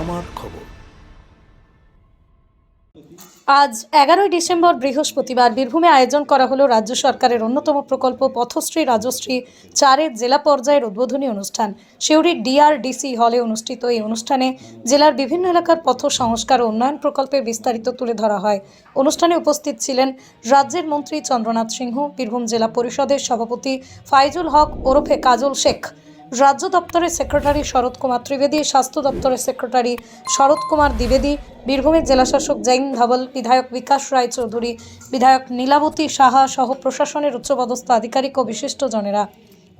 আমার খবর। আজ এগারোই ডিসেম্বর বৃহস্পতিবার বীরভূমে আয়োজন করা হলো রাজ্য সরকারের অন্যতম প্রকল্প পথশ্রী রাজশ্রী চারের জেলা পর্যায়ের উদ্বোধনী অনুষ্ঠান। সিউড়ির ডিআরডিসি হলে অনুষ্ঠিত এই অনুষ্ঠানে জেলার বিভিন্ন এলাকার পথ সংস্কার ও উন্নয়ন প্রকল্পের বিস্তারিত তুলে ধরা হয়। অনুষ্ঠানে উপস্থিত ছিলেন রাজ্যের মন্ত্রী চন্দ্রনাথ সিংহ, বীরভূম জেলা পরিষদের সভাপতি ফাইজুল হক ওরফে কাজল শেখ রাজ্য দপ্তরের সেক্রেটারি শরৎ কুমার ত্রিবেদী, স্বাস্থ্য দপ্তরের সেক্রেটারি শরৎ কুমার দ্বিবেদী, বীরভূমের জেলাশাসক জৈন ধবল, বিধায়ক বিকাশ রায় চৌধুরী বিধায়ক নীলাবতী সাহা সহ প্রশাসনের উচ্চপদস্থ আধিকারিক ও বিশিষ্টজনেরা।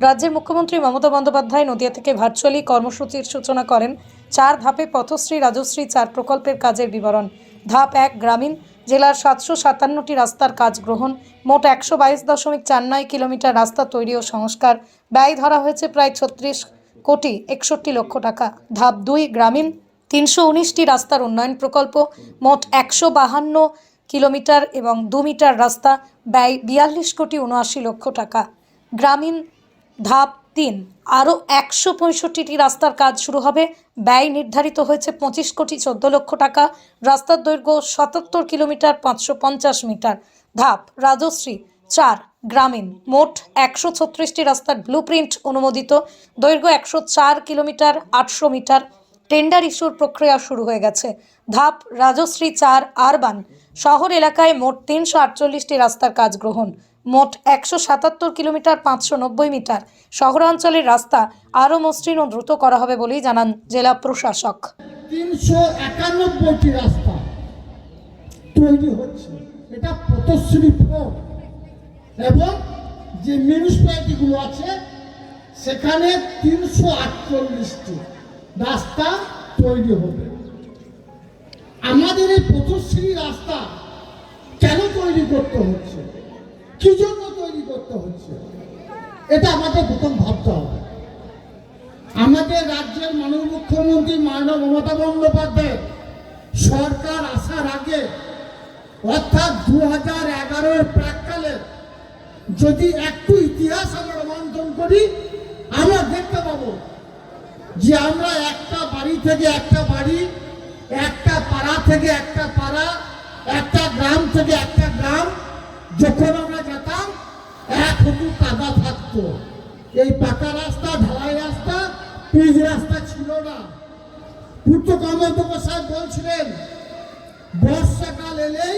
রাজ্যের মুখ্যমন্ত্রী মমতা বন্দ্যোপাধ্যায় নদিয়া থেকে ভার্চুয়ালি কর্মসূচির সূচনা করেন। চার ধাপে পথশ্রী, রাজশ্রী চার প্রকল্পের কাজের বিবরণ। ধাপ এক, গ্রামীণ জেলার সাতশো সাতান্নটি রাস্তার কাজ গ্রহণ। মোট একশো বাইশ দশমিক চার নয় কিলোমিটার রাস্তা তৈরি ও সংস্কার। ব্যয় ধরা হয়েছে প্রায় ছত্রিশ কোটি একষট্টি লক্ষ টাকা। ধাপ দুই, গ্রামীণ তিনশো উনিশটি রাস্তার উন্নয়ন প্রকল্প। মোট একশো বাহান্ন কিলোমিটার এবং দু মিটার রাস্তা। ব্যয় বিয়াল্লিশ কোটি উনআশি লক্ষ টাকা। গ্রামীণ ধাপ তিন আরও একশো পঁয়ষট্টিটি রাস্তার কাজ শুরু হবে। ব্যয় নির্ধারিত হয়েছে পঁচিশ কোটি চোদ্দ লক্ষ টাকা। রাস্তার দৈর্ঘ্য সাতাত্তর কিলোমিটার পাঁচশো পঞ্চাশ মিটার। ধাপ রাজশ্রী চার গ্রামীণ। মোট একশো ছত্রিশটি রাস্তার ব্লুপ্রিন্ট অনুমোদিত। দৈর্ঘ্য একশো চার কিলোমিটার আটশো মিটার। টেন্ডার ইস্যুর প্রক্রিয়া শুরু হয়ে গেছে। ধাপ রাজশ্রী চার আরবান। শহর এলাকায় মোট তিনশো আটচল্লিশটি রাস্তার কাজ গ্রহণ। মোট একশো সাতাত্তর কিলোমিটার পাঁচশো নব্বই মিটার। শহরাঞ্চলের রাস্তা আরও মসৃণ ও দ্রুত করা হবে বলেই জানান জেলা প্রশাসক। তিনশো একানব্বইটি রাস্তা তৈরি হচ্ছে। এটা এবং যে মিউনিসিপ্যালিটিগুলো আছে, সেখানে তিনশো আটচল্লিশটি রাস্তা তৈরি হবে। আমাদের এই পথশ্রী রাস্তা কেন তৈরি করতে হচ্ছে? কি জন্য তৈরি করতে হচ্ছে? এটা আমাদের প্রথম ভাবতে হবে। আমাদের রাজ্যের মাননীয় মুখ্যমন্ত্রী মাননীয় মমতা বন্দ্যোপাধ্যায় সরকার আসার আগে, অর্থাৎ দু হাজার এগারোর প্রাককালে, যদি একটু ইতিহাস আমরা রোমন্থন করি, আমরা দেখতে পাবো যে আমরা একটা বাড়ি থেকে একটা বাড়ি, একটা পাড়া থেকে একটা পাড়া, একটা গ্রাম থেকে একটা গ্রাম, যখন হাঁটু কাদা থাকতো। এই পাকা রাস্তা, ঢালাই রাস্তা, পিচ রাস্তা ছিল না। পূর্ত কর্মদক্ষ সাহেব বলছিলেন, বর্ষাকাল এলেই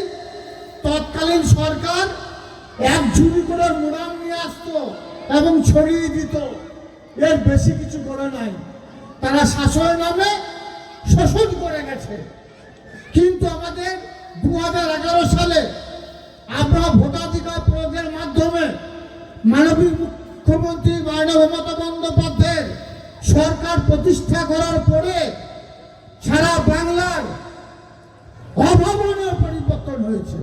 তৎকালীন সরকার এক ঝুড়ি করে মুরাম নিয়ে আসতো এবং ছড়িয়ে দিত। এর বেশি কিছু করে নাই। তারা শাসনের নামে শোষণ করে গেছে। কিন্তু আমাদের দু হাজার এগারো সালে মানবিক মুখ্যমন্ত্রী মাননীয় মমতা বন্দ্যোপাধ্যায়ের সরকার প্রতিষ্ঠা করার পরে সারা বাংলার অভাবনীয় পরিবর্তন হয়েছে।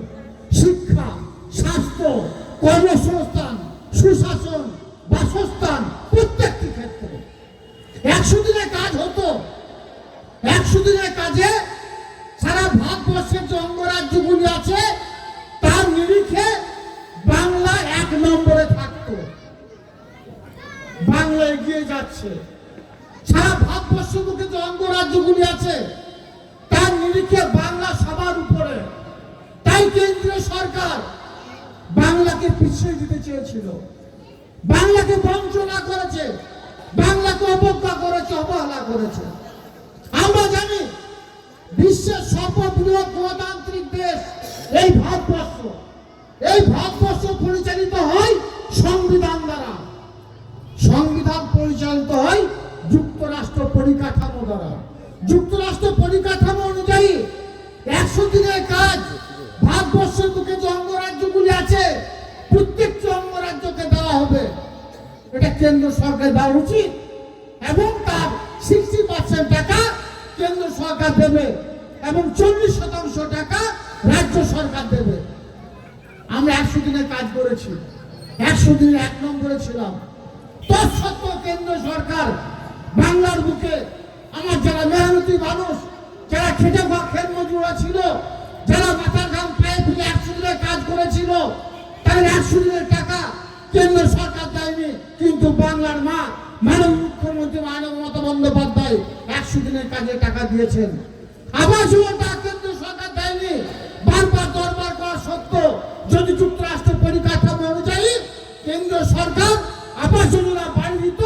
শিক্ষা, স্বাস্থ্য, কর্মসংস্থান তার নিরিখে বাংলা সবার উপরে। তাই কেন্দ্রীয় সরকার বাংলাকে পিছিয়ে দিতে চেয়েছিল। বাংলাকে বঞ্চনা করেছে, বাংলাকে অবজ্ঞা করেছে, অবহেলা করেছে। আমরা জানি বিশ্বের সর্ববৃহৎ গণতান্ত্রিক দেশ এই ভারতবর্ষ এই ভারতবর্ষ পরিচালিত হয় সংবিধান দ্বারা সংবিধান পরিচালিত হয় যুক্তরাষ্ট্র পরিকাঠামো দ্বারা যুক্তরাষ্ট্র পরিকাঠামো অনুযায়ী একশো দিনের কাজ ভারতবর্ষের বুকে যে অঙ্গরাজ্যগুলি আছে প্রত্যেকটি অঙ্গরাজ্যকে দেওয়া হবে এটা কেন্দ্র সরকার দেওয়া উচিত এবং তার সিক্সটি পার্সেন্ট টাকা কেন্দ্র সরকার দেবে এবং চল্লিশ শতাংশ টাকা রাজ্য সরকার দেবে। আমরা একশো দিনের কাজ করেছি, একশো দিনে এক নম্বরে ছিলাম। তৎসত্ত্বেও কেন্দ্র সরকার বাংলার বুকে আমার যারা মেহনতি মানুষ, যারা খেটে খেত মজুরা ছিল, যারা মাথার ঘাম পায়ে ফেলে একশো দিনের কাজ করেছিল, তাদের একশো দিনের টাকা কেন্দ্র সরকার দেয়নি, কিন্তু বাংলার মা, মাননীয় মুখ্যমন্ত্রী মাননীয় মমতা বন্দ্যোপাধ্যায় একশো দিনের কাজে টাকা দিয়েছেন। আবাস কেন্দ্র সরকার দেয়নি, বারবার দরবার করা সত্ত্বেও যদি যুক্তরাষ্ট্রের পরিকাঠামো অনুযায়ী কেন্দ্র সরকার আবাস যোজনা বাড়ি দিত,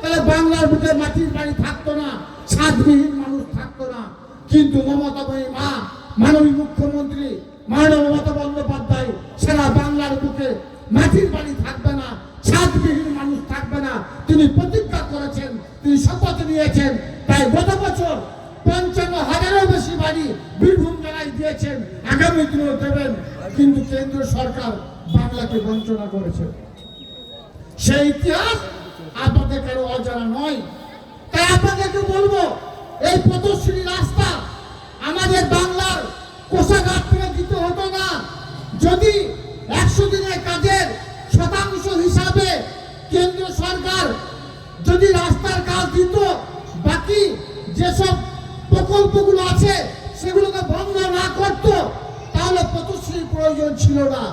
তাহলে বাংলার বুকে মাটির বাড়ি থাকতো না ছাদবিহীন মানুষ থাকতো না। কিন্তু মমতাময়ী মা, মাননীয় মুখ্যমন্ত্রী মাননীয় মমতা বন্দ্যোপাধ্যায় সারা বাংলার বুকে মাটির বাড়ি থাকবে না, ছাদবিহীন মানুষ থাকবে না। তিনি প্রতিজ্ঞা করেছেন, তিনি শপথ নিয়েছেন। তাই গত বছর পঞ্চান্ন হাজারেরও বেশি বাড়ি বীরভূম জেলায় দিয়েছেন, আগামী দিনেও দেবেন। কিন্তু কেন্দ্র সরকার বাংলাকে বঞ্চনা করেছে। সেই ইতিহাস আপনাদের কারও অজানা নয়। তাই আপনাদেরকে বলব, এই পথশ্রী রাস্তা আমাদের বাংলার কোষাগার থেকে দিতে হতো না যদি একশো দিনের কাজের শতাংশ হিসাবে কেন্দ্র সরকার যদি রাস্তার কাজ দিত, বাকি যেসব প্রকল্পগুলো আছে, সেগুলোকে বন্ধ না করত, তাহলে পথশ্রীর প্রয়োজন ছিল না।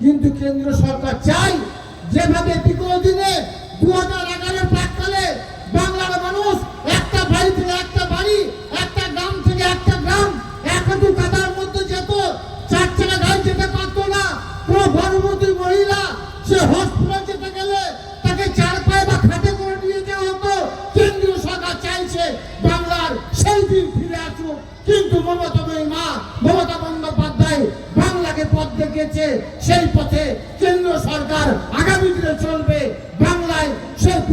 কিন্তু কেন্দ্র সরকার চাই যেভাবে বিগত দিনে দু হাজার এগারোর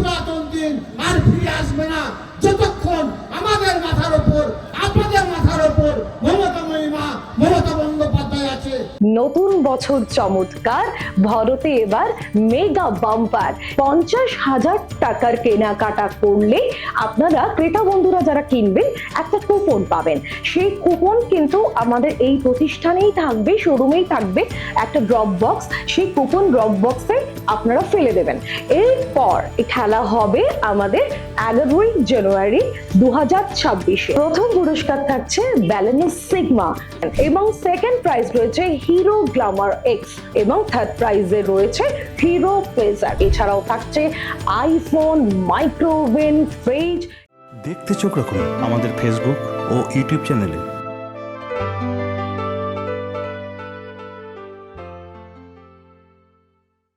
পুরাতন দিন আর ফিরে আসবে না। যতক্ষণ আমাদের মাথার উপর আপনাদের মাথার উপর মমতাময়ী মহিমা, মমতা বন্দ্যোপাধ্যায় আছে। নতুন বছর চমৎকার। ভরতে এবার মেগা বাম্পার পঞ্চাশ হাজার টাকার কেনাকাটা করলে আপনারা ক্রেতা বন্ধুরা যারা কিনবেন, একটা কুপন পাবেন। সেই কুপন কিন্তু আমাদের এই প্রতিষ্ঠানেই থাকবে শোরুমেই থাকবে, একটা ড্রপ বক্স সেই কুপন ড্রপ বক্সে আপনারা ফেলে দেবেন। এরপর খেলা হবে আমাদের এগারোই জানুয়ারি দু হাজার ছাব্বিশে। প্রথম পুরস্কার থাকছে ব্যালেনো সিগমা এবং সেকেন্ড প্রাইজ রয়েছে হিরো গ্লামার এক্স এবং থার্ড প্রাইজে রয়েছে হিরো প্লেজার এছাড়াও থাকছে আইফোন মাইক্রোওভেন ফ্রিজ দেখতে চোখ রাখুন আমাদের ফেসবুক ও ইউটিউব চ্যানেলে